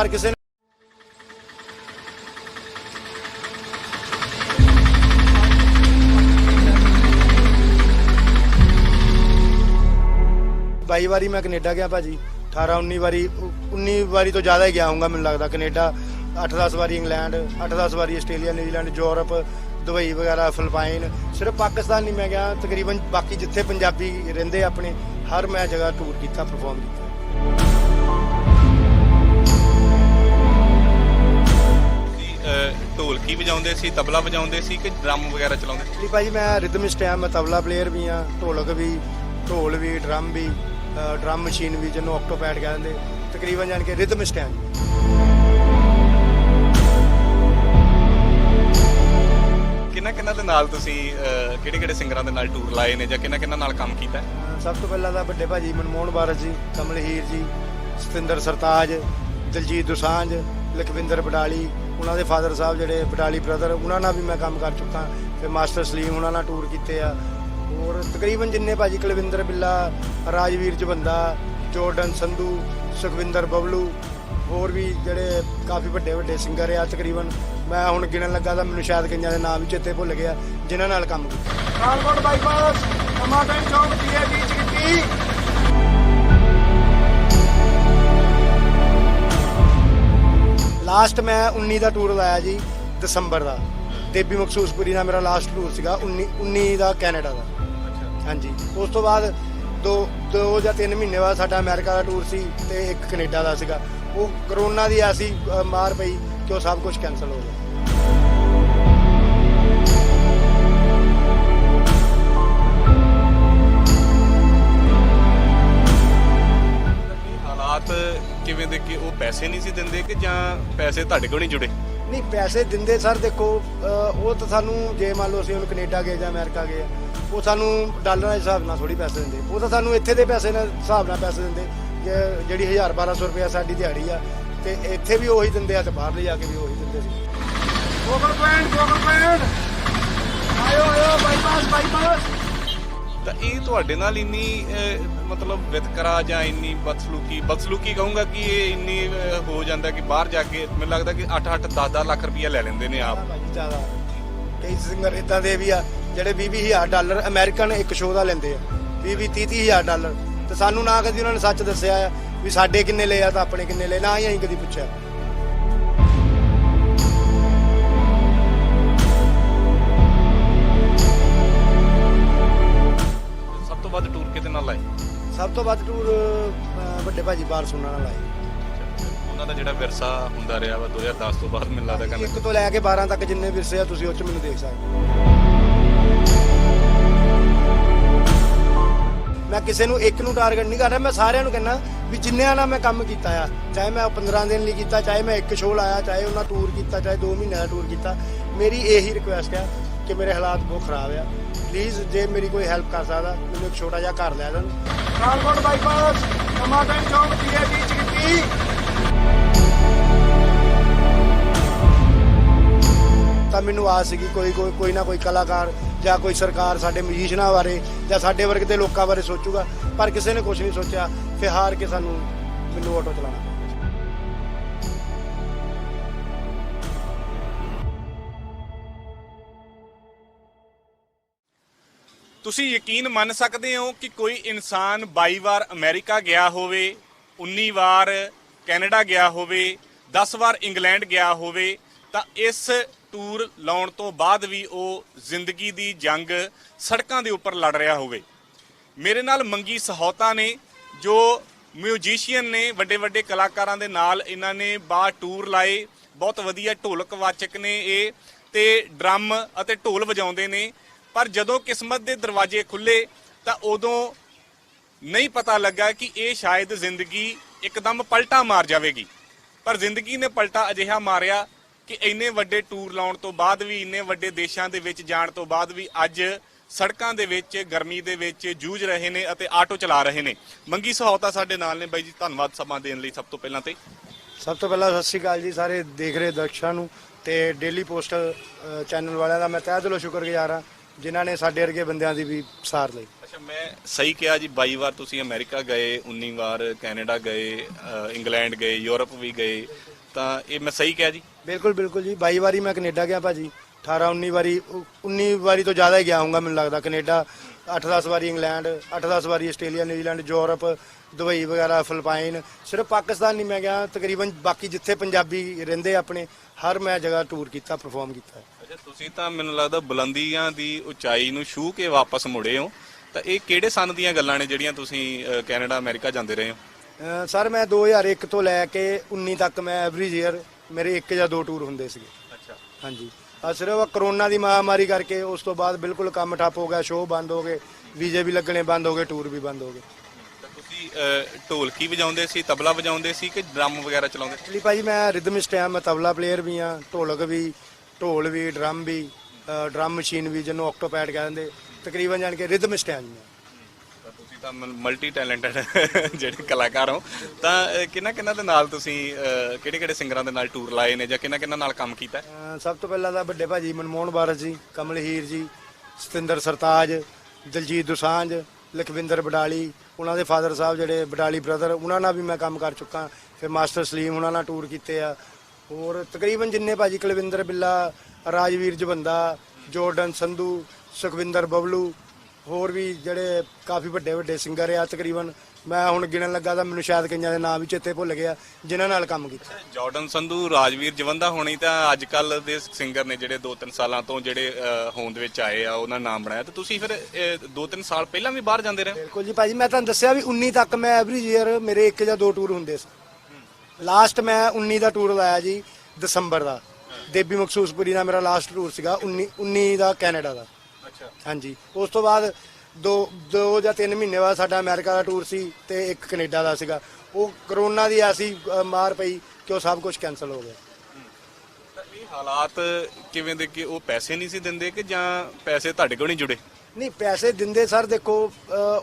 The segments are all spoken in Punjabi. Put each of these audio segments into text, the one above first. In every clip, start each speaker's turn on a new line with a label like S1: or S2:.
S1: ਪਰ ਕਿਸੇ ਨੇ ਬਾਈ ਵਾਰੀ ਮੈਂ ਕੈਨੇਡਾ ਗਿਆ ਭਾਜੀ 18 19 ਵਾਰੀ 19 ਵਾਰੀ ਤੋਂ ਜ਼ਿਆਦਾ ਹੀ ਗਿਆ ਹੋਊਗਾ ਮੈਨੂੰ ਲੱਗਦਾ, ਕੈਨੇਡਾ 8-10 ਵਾਰੀ ਇੰਗਲੈਂਡ 8-10 ਵਾਰੀ ਆਸਟ੍ਰੇਲੀਆ, ਨਿਊਜ਼ੀਲੈਂਡ, ਯੂਰਪ, ਦੁਬਈ ਵਗੈਰਾ, ਫਿਲਪਾਈਨ, ਸਿਰਫ ਪਾਕਿਸਤਾਨ ਨਹੀਂ ਮੈਂ ਗਿਆ, ਤਕਰੀਬਨ ਬਾਕੀ ਜਿੱਥੇ ਪੰਜਾਬੀ ਰਹਿੰਦੇ ਆਪਣੇ, ਹਰ ਮੈਂ ਜਗ੍ਹਾ ਟੂਰ ਕੀਤਾ ਪਰਫਾਰਮ ਕੀਤਾ।
S2: ਵਜਾਉਂਦੇ ਸੀ ਤਬਲਾ ਵਜਾਉਂਦੇ ਸੀ ਕਿ ਡਰਮ ਵਗੈਰਾ ਚਲਾਉਂਦੇ ਸੀ?
S1: ਜੀ ਭਾਜੀ ਮੈਂ ਰਿਦਮਿਸਟ ਆ ਮੈਂ ਤਬਲਾ ਪਲੇਅਰ ਵੀ ਆ ਢੋਲਕ ਵੀ ਢੋਲ ਵੀ ਡਰਮ ਵੀ ਡਰਮ ਮਸ਼ੀਨ ਵੀ ਜਿਹਨੂੰ ਆਕਟੋਪੈਡ ਕਹਿੰਦੇ ਤਕਰੀਬਨ ਜਾਣ ਕੇ ਰਿਦਮਿਸਟ ਆ
S2: ਕਿੰਨਾ ਕਿੰਨਾ ਦੇ ਨਾਲ ਤੁਸੀਂ ਕਿਹੜੇ ਕਿਹੜੇ ਸਿੰਗਰਾਂ ਦੇ ਨਾਲ ਟੂਰ ਲਾਏ ਨੇ ਜਾਂ ਕਿੰਨਾ ਕਿੰਨਾ ਨਾਲ ਕੰਮ ਕੀਤਾ ਹੈ?
S1: ਸਭ ਤੋਂ ਪਹਿਲਾਂ ਤਾਂ ਵੱਡੇ ਭਾਜੀ ਮਨਮੋਹਨ ਬਾਰਸ ਜੀ ਕਮਲ ਹੀਰ ਜੀ ਸਤਿੰਦਰ ਸਰਤਾਜ ਦਿਲਜੀਤ ਦੁਸਾਂਝ ਲਖਵਿੰਦਰ ਬਡਾਲੀ, ਉਹਨਾਂ ਦੇ ਫਾਦਰ ਸਾਹਿਬ ਜਿਹੜੇ ਬਡਾਲੀ ਬ੍ਰਦਰ ਉਹਨਾਂ ਨਾਲ ਵੀ ਮੈਂ ਕੰਮ ਕਰ ਚੁੱਕਾ। ਤੇ ਮਾਸਟਰ ਸਲੀਮ ਉਹਨਾਂ ਨਾਲ ਟੂਰ ਕੀਤੇ ਆ। ਹੋਰ ਤਕਰੀਬਨ ਜਿੰਨੇ ਭਾਜੀ ਕੁਲਵਿੰਦਰ ਬਿੱਲਾ, ਰਾਜਵੀਰ ਜਵੰਦਾ, ਜੋਰਡਨ ਸੰਧੂ, ਸੁਖਵਿੰਦਰ ਬਬਲੂ, ਹੋਰ ਵੀ ਜਿਹੜੇ ਕਾਫੀ ਵੱਡੇ ਵੱਡੇ ਸਿੰਗਰ ਆ ਤਕਰੀਬਨ, ਮੈਂ ਹੁਣ ਗਿਣਨ ਲੱਗਾ ਤਾਂ ਮੈਨੂੰ ਸ਼ਾਇਦ ਕਈਆਂ ਦੇ ਨਾਮ ਵੀ ਚੇਤੇ ਭੁੱਲ ਗਿਆ, ਜਿਨ੍ਹਾਂ ਨਾਲ ਕੰਮ ਕੀਤਾ। ਕਾਲਕੋਟ ਬਾਈਪਾਸ ਟਮਾਟਰ ਚੌਕ ਪੀਏ ਬੀਚ ਲਾਸਟ ਮੈਂ 19 ਦਾ ਟੂਰ ਲਾਇਆ ਜੀ ਦਸੰਬਰ ਦਾ। ਦੇਬੀ ਮਖਸੂਸਪੁਰੀ ਦਾ ਮੇਰਾ ਲਾਸਟ ਟੂਰ ਸੀਗਾ 19 19 ਦਾ ਕੈਨੇਡਾ ਦਾ। ਹਾਂਜੀ। ਉਸ ਤੋਂ ਬਾਅਦ ਦੋ ਦੋ ਜਾਂ ਤਿੰਨ ਮਹੀਨੇ ਬਾਅਦ ਸਾਡਾ ਅਮਰੀਕਾ ਦਾ ਟੂਰ ਸੀ ਤੇ ਇੱਕ ਕੈਨੇਡਾ ਦਾ ਸੀਗਾ। ਉਹ ਕਰੋਨਾ ਦੀ ਐਸੀ ਮਾਰ ਪਈ ਕਿ ਉਹ ਸਭ ਕੁਝ ਕੈਨਸਲ ਹੋ ਗਿਆ।
S2: ਹਾਲਾਤ ਕਿਵੇਂ ਦੇ ਕਿ ਉਹ ਪੈਸੇ ਨਹੀਂ ਸੀ ਦਿੰਦੇ ਕਿ ਜਾਂ ਪੈਸੇ ਤੁਹਾਡੇ ਕੋਲ ਨਹੀਂ ਜੁੜੇ?
S1: ਨਹੀਂ ਪੈਸੇ ਦਿੰਦੇ ਸਰ ਦੇਖੋ ਉਹ ਤਾਂ ਸਾਨੂੰ ਜੇ ਮੰਨ ਲਓ ਅਸੀਂ ਹੁਣ ਕੈਨੇਡਾ ਗਏ ਜਾਂ ਅਮਰੀਕਾ ਗਏ ਉਹ ਸਾਨੂੰ ਡਾਲਰਾਂ ਦੇ ਹਿਸਾਬ ਨਾਲ ਥੋੜੀ ਪੈਸੇ ਦਿੰਦੇ। ਉਹ ਤਾਂ ਸਾਨੂੰ ਇੱਥੇ ਦੇ ਪੈਸੇ ਨਾਲ ਹਿਸਾਬ ਨਾਲ ਪੈਸੇ ਦਿੰਦੇ ਜਿਹੜੀ 1000 1200 ਰੁਪਏ ਸਾਡੀ ਦਿਹਾੜੀ ਆ ਤੇ ਇੱਥੇ ਵੀ ਉਹੀ ਦਿੰਦੇ ਆ ਤੇ ਬਾਹਰ ਲੈ ਜਾ ਕੇ ਵੀ ਉਹੀ ਦਿੰਦੇ ਸੀ। ਗੋਗਲ ਪੁਆਇੰਟ ਗੋਗਲ ਪੁਆਇੰਟ ਆਇਓ ਆਇਓ ਬਾਈਪਾਸ ਬਾਈਪਾਸ
S2: ਤਾਂ ਇਹ ਤੁਹਾਡੇ ਨਾਲ ਇੰਨੀ ਮਤਲਬ ਵਿਤਕਰਾ ਜਾਂ ਇੰਨੀ ਬਦਸਲੂਕੀ ਬਦਸਲੂਕੀ ਕਹੂੰਗਾ ਕਿ ਇਹ ਇੰਨੀ ਹੋ ਜਾਂਦਾ ਕਿ ਬਾਹਰ ਜਾ ਕੇ ਮੈਨੂੰ ਲੱਗਦਾ ਕਿ 8-8 10-10 ਲੱਖ ਰੁਪਈਆ ਲੈ ਲੈਂਦੇ ਨੇ ਆਪ।
S1: ਜ਼ਿਆਦਾ। ਕਈ ਸਿੰਗਰ ਇਦਾਂ ਦੇ ਵੀ ਆ, ਜਿਹੜੇ 20 ਹਜ਼ਾਰ ਡਾਲਰ ਅਮਰੀਕਨ ਇੱਕ ਸ਼ੋਅ ਦਾ ਲੈਂਦੇ ਆ। 20 30 ਹਜ਼ਾਰ ਡਾਲਰ। ਤੇ ਸਾਨੂੰ ਨਾ ਕਦੀ ਉਹਨਾਂ ਨੇ ਸੱਚ ਦੱਸਿਆ ਆ ਵੀ ਸਾਡੇ ਕਿੰਨੇ ਲਏ ਆ, ਤਾਂ ਆਪਣੇ ਕਿੰਨੇ ਲਏ, ਨਾ ਹੀ ਅਸੀਂ ਕਦੀ ਪੁੱਛਿਆ।
S2: ਨਾਲ ਲਾਏ
S1: ਸਭ ਤੋਂ ਵੱਧ ਟੂਰ ਅਹ, ਵੱਡੇ ਭਾਜੀ ਬਾਰ ਸੁਣਨ ਨਾਲ ਆਏ
S2: ਉਹਨਾਂ ਦਾ ਜਿਹੜਾ ਵਿਰਸਾ ਹੁੰਦਾ ਰਿਹਾ ਵਾ 2010 ਤੋਂ ਬਾਅਦ ਮੈਨੂੰ ਲੱਗਦਾ ਕਹਿੰਦੇ
S1: ਇੱਕ ਤੋਂ ਲੈ ਕੇ 12 ਤੱਕ ਜਿੰਨੇ ਵਿਰਸੇ ਆ ਤੁਸੀਂ ਉਹ ਚ ਮੈਨੂੰ ਦੇਖ ਸਕਦੇ ਹੋ। ਮੈਂ ਕਿਸੇ ਨੂੰ ਇੱਕ ਨੂੰ ਟਾਰਗੇਟ ਨਹੀਂ ਕਰ ਰਿਹਾ ਮੈਂ ਸਾਰਿਆਂ ਨੂੰ ਕਹਿੰਦਾ ਵੀ ਜਿੰਨਿਆਂ ਨਾਲ ਮੈਂ ਕੰਮ ਕੀਤਾ ਆ ਚਾਹੇ ਮੈਂ ਉਹ 15 ਦਿਨ ਲਈ ਕੀਤਾ ਚਾਹੇ ਮੈਂ ਇੱਕ ਸ਼ੋਅ ਲਾਇਆ ਚਾਹੇ ਉਹਨਾਂ ਟੂਰ ਕੀਤਾ ਚਾਹੇ 2 ਮਹੀਨਿਆਂ ਦਾ ਟੂਰ ਕੀਤਾ ਮੇਰੀ ਇਹੀ ਰਿਕੁਐਸਟ ਆ ਕਿ ਮੇਰੇ ਹਾਲਾਤ ਬਹੁਤ ਖਰਾਬ ਆ। ਪਲੀਜ਼ ਜੇ ਮੇਰੀ ਕੋਈ ਹੈਲਪ ਕਰ ਸਕਦਾ ਮੈਨੂੰ ਇੱਕ ਛੋਟਾ ਜਿਹਾ ਘਰ ਲੈ ਦੇਣ ਕਾਲਕੋਟ ਬਾਈਪਾਸ ਟਮਾਟਰ ਚੌਕ ਪੀਏ ਬੀਚ ਕੀਤੀ ਤਾਂ ਮੈਨੂੰ ਆਸ ਸੀਗੀ ਕੋਈ ਕੋਈ ਕੋਈ ਨਾ ਕੋਈ ਕਲਾਕਾਰ ਜਾਂ ਕੋਈ ਸਰਕਾਰ ਸਾਡੇ ਮਿਊਜ਼ੀਸ਼ੀਅਨਾਂ ਬਾਰੇ ਜਾਂ ਸਾਡੇ ਵਰਗੇ ਦੇ ਲੋਕਾਂ ਬਾਰੇ ਸੋਚੂਗਾ ਪਰ ਕਿਸੇ ਨੇ ਕੁਝ ਨਹੀਂ ਸੋਚਿਆ। ਫਿਰ ਹਾਰ ਕੇ ਸਾਨੂੰ ਮੈਨੂੰ ਆਟੋ ਚਲਾਉਣਾ
S2: ਤੁਸੀਂ ਯਕੀਨ ਮੰਨ ਸਕਦੇ ਹੋ ਕਿ ਕੋਈ ਇਨਸਾਨ 22 ਵਾਰ ਅਮਰੀਕਾ ਗਿਆ ਹੋਵੇ 19 ਵਾਰ ਕੈਨੇਡਾ ਗਿਆ ਹੋਵੇ 10 ਵਾਰ ਇੰਗਲੈਂਡ ਗਿਆ ਹੋਵੇ, ਤਾਂ ਇਸ ਟੂਰ ਲਾਉਣ ਤੋਂ ਬਾਅਦ ਵੀ ਉਹ ਜ਼ਿੰਦਗੀ ਦੀ ਜੰਗ ਸੜਕਾਂ ਦੇ ਉੱਪਰ ਲੜ ਰਿਹਾ ਹੋਵੇ। ਮੇਰੇ ਨਾਲ ਮੰਗੀ ਸਹੌਤਾ ਨੇ, ਜੋ ਮਿਊਜ਼ੀਸ਼ੀਅਨ ਨੇ ਵੱਡੇ ਵੱਡੇ ਕਲਾਕਾਰਾਂ ਦੇ ਨਾਲ ਇਹਨਾਂ ਨੇ ਬਾ ਟੂਰ ਲਾਏ, ਬਹੁਤ ਵਧੀਆ ਢੋਲਕ ਵਾਚਕ ਨੇ ਇਹ, ਤੇ ਡਰਮ ਅਤੇ ਢੋਲ ਵਜਾਉਂਦੇ ਨੇ। ਪਰ ਜਦੋਂ ਕਿਸਮਤ ਦੇ ਦਰਵਾਜ਼ੇ ਖੁੱਲੇ ਤਾਂ ਉਦੋਂ ਨਹੀਂ ਪਤਾ ਲੱਗਾ ਕਿ ਇਹ ਸ਼ਾਇਦ ਜ਼ਿੰਦਗੀ ਇੱਕਦਮ ਪਲਟਾ ਮਾਰ ਜਾਵੇਗੀ। ਪਰ ਜ਼ਿੰਦਗੀ ਨੇ ਪਲਟਾ ਅਜਿਹਾ ਮਾਰਿਆ ਕਿ ਇੰਨੇ ਵੱਡੇ ਟੂਰ ਲਾਉਣ ਤੋਂ ਬਾਅਦ ਵੀ, ਇੰਨੇ ਵੱਡੇ ਦੇਸ਼ਾਂ ਦੇ ਵਿੱਚ ਜਾਣ ਤੋਂ ਬਾਅਦ ਵੀ ਅੱਜ ਸੜਕਾਂ ਦੇ ਵਿੱਚ, ਗਰਮੀ ਦੇ ਵਿੱਚ ਜੂਝ ਰਹੇ ਨੇ ਅਤੇ ਆਟੋ ਚਲਾ ਰਹੇ ਨੇ। ਮੰਗੀ ਸਹੌਤਾ ਸਾਡੇ ਨਾਲ ਨੇ ਬਾਈ ਜੀ, ਧੰਨਵਾਦ ਸਮਾਂ ਦੇਣ ਲਈ ਸਭ ਤੋਂ ਪਹਿਲਾਂ ਤੇ।
S1: ਸਭ ਤੋਂ ਪਹਿਲਾਂ ਸਤਿ ਸ਼੍ਰੀ ਅਕਾਲ ਜੀ, ਸਾਰੇ ਦੇਖ ਰਹੇ ਦਰਸ਼ਕਾਂ ਨੂੰ ਤੇ ਡੇਲੀ ਪੋਸਟਲ ਚੈਨਲ ਵਾਲਿਆਂ ਦਾ ਮੈਂ ਤਹਿ ਦਿਲੋਂ ਸ਼ੁਕਰਗੁਜ਼ਾਰ ਹਾਂ ਜਿਨ੍ਹਾਂ ਨੇ ਸਾਡੇ ਵਰਗੇ ਬੰਦਿਆਂ ਦੀ ਵੀ ਸਾਰ ਲਈ।
S2: ਅੱਛਾ ਮੈਂ ਸਹੀ ਕਿਹਾ ਜੀ 22 ਵਾਰ ਤੁਸੀਂ ਅਮਰੀਕਾ ਗਏ 19 ਵਾਰ ਕੈਨੇਡਾ ਗਏ ਅ, ਇੰਗਲੈਂਡ ਗਏ ਯੂਰਪ ਵੀ ਗਏ ਤਾਂ ਇਹ ਮੈਂ ਸਹੀ ਕਿਹਾ ਜੀ?
S1: ਬਿਲਕੁਲ ਬਿਲਕੁਲ ਜੀ। 22 ਵਾਰੀ ਮੈਂ ਕੈਨੇਡਾ ਗਿਆ ਭਾਜੀ। 18 19 ਵਾਰੀ 19 ਵਾਰੀ ਤੋਂ ਜ਼ਿਆਦਾ ਹੀ ਗਿਆ ਹੋਊਗਾ ਮੈਨੂੰ ਲੱਗਦਾ। ਕੈਨੇਡਾ 8-10 ਵਾਰੀ ਇੰਗਲੈਂਡ 8-10 ਵਾਰੀ ਆਸਟ੍ਰੇਲੀਆ ਨਿਊਜ਼ੀਲੈਂਡ ਯੂਰਪ ਦੁਬਈ ਵਗੈਰਾ ਫਿਲੀਪਾਈਨ। ਸਿਰਫ ਪਾਕਿਸਤਾਨ ਨਹੀਂ ਮੈਂ ਗਿਆ ਤਕਰੀਬਨ ਬਾਕੀ ਜਿੱਥੇ ਪੰਜਾਬੀ ਰਹਿੰਦੇ ਆਪਣੇ ਹਰ ਮੈਂ ਜਗ੍ਹਾ ਟੂਰ ਕੀਤਾ ਪਰਫਾਰਮ ਕੀਤਾ।
S2: ਅੱਛਾ ਤੁਸੀਂ ਤਾਂ ਮੈਨੂੰ ਲੱਗਦਾ ਬੁਲੰਦੀਆਂ ਦੀ ਉਚਾਈ ਨੂੰ ਛੂਹ ਕੇ ਵਾਪਸ ਮੁੜੇ ਹੋ। ਤਾਂ ਇਹ ਕਿਹੜੇ ਸੰਨ ਦੀਆਂ ਗੱਲਾਂ ਨੇ ਜਿਹੜੀਆਂ ਤੁਸੀਂ ਅ, ਕੈਨੇਡਾ ਅਮਰੀਕਾ ਜਾਂਦੇ ਰਹੇ ਹੋ?
S1: ਸਰ ਮੈਂ 2001 ਤੋਂ ਲੈ ਕੇ 19 ਤੱਕ ਮੈਂ ਐਵਰੀ ਈਅਰ ਮੇਰੇ ਇੱਕ ਜਾਂ ਦੋ ਟੂਰ ਹੁੰਦੇ ਸੀਗੇ।
S2: ਅੱਛਾ।
S1: ਹਾਂਜੀ। ਆ ਸਿਰਫ ਕਰੋਨਾ ਦੀ ਮਹਾਮਾਰੀ ਕਰਕੇ ਉਸ ਤੋਂ ਬਾਅਦ ਬਿਲਕੁਲ ਕੰਮ ਠੱਪ ਹੋ ਗਿਆ ਸ਼ੋਅ ਬੰਦ ਹੋ ਗਏ ਵੀਜ਼ੇ ਵੀ ਲੱਗਣੇ ਬੰਦ ਹੋ ਗਏ ਟੂਰ ਵੀ ਬੰਦ ਹੋ ਗਏ।
S2: ਤਾਂ ਤੁਸੀਂ ਅ, ਢੋਲਕੀ ਵਜਾਉਂਦੇ ਸੀ ਤਬਲਾ ਵਜਾਉਂਦੇ ਸੀ ਕਿ ਡਰਮ ਵਗੈਰਾ ਚਲਾਉਂਦੇ ਸੀ?
S1: ਐਕਚੁਅਲੀ ਭਾਜੀ ਮੈਂ ਰਿਦਮਿਸਟ ਆ ਮੈਂ ਤਬਲਾ ਪਲੇਅਰ ਵੀ ਆ ਢੋਲਕ ਵੀ ਢੋਲ ਵੀ ਡਰਮ ਵੀ ਡਰਮ ਮਸ਼ੀਨ ਵੀ ਜਿਹਨੂੰ ਆਕਟੋਪੈਡ ਕਹਿੰਦੇ ਤਕਰੀਬਨ ਜਾਣ ਕੇ ਰਿਦਮਿਸਟ ਆ ਜੀ ਮੈਂ
S2: ਤਾਂ ਤੁਸੀਂ ਤਾਂ ਮਲਟੀ ਟੈਲੈਂਟਡ ਜਿਹੜੇ ਕਲਾਕਾਰ ਹੋ। ਤਾਂ ਕਿੰਨਾ ਕਿੰਨਾ ਦੇ ਨਾਲ ਤੁਸੀਂ ਕਿਹੜੇ ਕਿਹੜੇ ਸਿੰਗਰਾਂ ਦੇ ਨਾਲ ਟੂਰ ਲਾਏ ਨੇ ਜਾਂ ਕਿੰਨਾ ਕਿੰਨਾ ਨਾਲ ਕੰਮ ਕੀਤਾ
S1: ਸਭ ਤੋਂ ਪਹਿਲਾਂ ਤਾਂ ਵੱਡੇ ਭਾਜੀ ਮਨਮੋਹਨ ਬਾਰਸ ਜੀ ਕਮਲ ਹੀਰ ਜੀ ਸਤਿੰਦਰ ਸਰਤਾਜ ਦਲਜੀਤ ਦੁਸਾਂਝ ਲਖਵਿੰਦਰ ਬਡਾਲੀ ਉਹਨਾਂ ਦੇ ਫਾਦਰ ਸਾਹਿਬ ਜਿਹੜੇ ਬਡਾਲੀ ਬ੍ਰਦਰ ਉਹਨਾਂ ਨਾਲ ਵੀ ਮੈਂ ਕੰਮ ਕਰ ਚੁੱਕਾ। ਫਿਰ ਮਾਸਟਰ ਸਲੀਮ ਉਹਨਾਂ ਨਾਲ ਟੂਰ ਕੀਤੇ ਆ। ਹੋਰ ਤਕਰੀਬਨ ਜਿੰਨੇ ਭਾਜੀ ਕੁਲਵਿੰਦਰ ਬਿੱਲਾ ਰਾਜਵੀਰ ਜਵੰਦਾ ਜੋਰਡਨ ਸੰਧੂ ਸੁਖਵਿੰਦਰ ਬਬਲੂ ਹੋਰ ਵੀ ਜਿਹੜੇ ਕਾਫੀ ਵੱਡੇ ਵੱਡੇ ਸਿੰਗਰ ਆ ਤਕਰੀਬਨ। ਮੈਂ ਹੁਣ ਗਿਣਨ ਲੱਗਾ ਤਾਂ ਮੈਨੂੰ ਸ਼ਾਇਦ ਕਈਆਂ ਦੇ ਨਾਮ ਵੀ ਚੇਤੇ ਭੁੱਲ ਗਿਆ ਜਿਨ੍ਹਾਂ ਨਾਲ ਕੰਮ ਕੀਤਾ।
S2: ਜਾਰਡਨ ਸੰਧੂ ਰਾਜਵੀਰ ਜਵੰਦਾ ਹੋਣੀ ਤਾਂ ਅੱਜ ਕੱਲ ਦੇ ਸਿੰਗਰ ਨੇ ਜਿਹੜੇ 2-3 ਸਾਲਾਂ ਤੋਂ ਜਿਹੜੇ ਅ, ਹੋਂਦ ਵਿੱਚ ਆਏ ਆ ਉਹਨਾਂ ਨਾਮ ਬਣਾਇਆ। ਤੇ ਤੁਸੀਂ ਫਿਰ 2-3 ਸਾਲ ਪਹਿਲਾਂ ਵੀ ਬਾਹਰ ਜਾਂਦੇ ਰਹੇ?
S1: ਬਿਲਕੁਲ ਜੀ ਭਾਜੀ ਮੈਂ ਤੁਹਾਨੂੰ ਦੱਸਿਆ ਵੀ 19 ਤੱਕ ਮੈਂ ਐਵਰੀ ਈਅਰ ਮੇਰੇ ਇੱਕ ਜਾਂ ਦੋ ਟੂਰ ਹੁੰਦੇ ਸੀ। ਲਾਸਟ ਮੈਂ 19 ਦਾ ਟੂਰ ਲਾਇਆ ਜੀ ਦਸੰਬਰ ਦਾ। ਦੇਬੀ ਮਖਸੂਸਪੁਰੀ ਦਾ ਮੇਰਾ ਲਾਸਟ ਟੂਰ ਸੀਗਾ 19 19 ਦਾ ਕੈਨੇਡਾ ਦਾ।
S2: ਅੱਛਾ।
S1: ਹਾਂਜੀ। ਉਸ ਤੋਂ ਬਾਅਦ ਦੋ ਦੋ ਜਾਂ ਤਿੰਨ ਮਹੀਨੇ ਬਾਅਦ ਸਾਡਾ ਅਮਰੀਕਾ ਦਾ ਟੂਰ ਸੀ ਤੇ ਇੱਕ ਕੈਨੇਡਾ ਦਾ ਸੀਗਾ। ਉਹ ਕਰੋਨਾ ਦੀ ਐਸੀ ਮਾਰ ਪਈ ਕਿ ਉਹ ਸਭ ਕੁਝ ਕੈਨਸਲ ਹੋ ਗਿਆ।
S2: ਇਹ ਹਾਲਾਤ ਕਿਵੇਂ ਦੇ ਕਿ ਉਹ ਪੈਸੇ ਨਹੀਂ ਸੀ ਦਿੰਦੇ ਕਿ ਜਾਂ ਪੈਸੇ ਤੁਹਾਡੇ ਕੋਲ ਨਹੀਂ ਜੁੜੇ?
S1: ਨਹੀਂ ਪੈਸੇ ਦਿੰਦੇ ਸਰ ਦੇਖੋ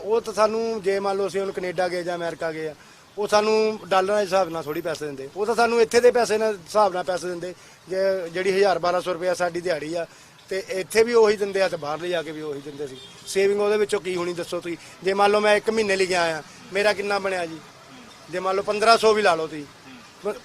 S1: ਉਹ ਤਾਂ ਸਾਨੂੰ ਜੇ ਮੰਨ ਲਓ ਅਸੀਂ ਹੁਣ ਕੈਨੇਡਾ ਗਏ ਜਾਂ ਅਮਰੀਕਾ ਗਏ ਆ ਉਹ ਸਾਨੂੰ ਡਾਲਰਾਂ ਦੇ ਹਿਸਾਬ ਨਾਲ ਥੋੜੀ ਪੈਸੇ ਦਿੰਦੇ। ਉਹ ਤਾਂ ਸਾਨੂੰ ਇੱਥੇ ਦੇ ਪੈਸੇ ਨਾਲ ਹਿਸਾਬ ਨਾਲ ਪੈਸੇ ਦਿੰਦੇ, ਜੇ ਜਿਹੜੀ 1000 1200 ਰੁਪਇਆ ਸਾਡੀ ਦਿਹਾੜੀ ਆ, ਤੇ ਇੱਥੇ ਵੀ ਉਹੀ ਦਿੰਦੇ ਆ ਤੇ ਬਾਹਰ ਲੈ ਜਾ ਕੇ ਵੀ ਉਹੀ ਦਿੰਦੇ ਸੀ। ਸੇਵਿੰਗ ਉਹਦੇ ਵਿੱਚੋਂ ਕੀ ਹੋਣੀ ਦੱਸੋ ਤੁਸੀਂ? ਜੇ ਮੰਨ ਲਓ ਮੈਂ ਇੱਕ ਮਹੀਨੇ ਲਈ ਗਿਆ ਆ, ਮੇਰਾ ਕਿੰਨਾ ਬਣਿਆ ਜੀ? ਜੇ ਮੰਨ ਲਓ 1500 ਵੀ ਲਾ ਲਓ ਤੁਸੀਂ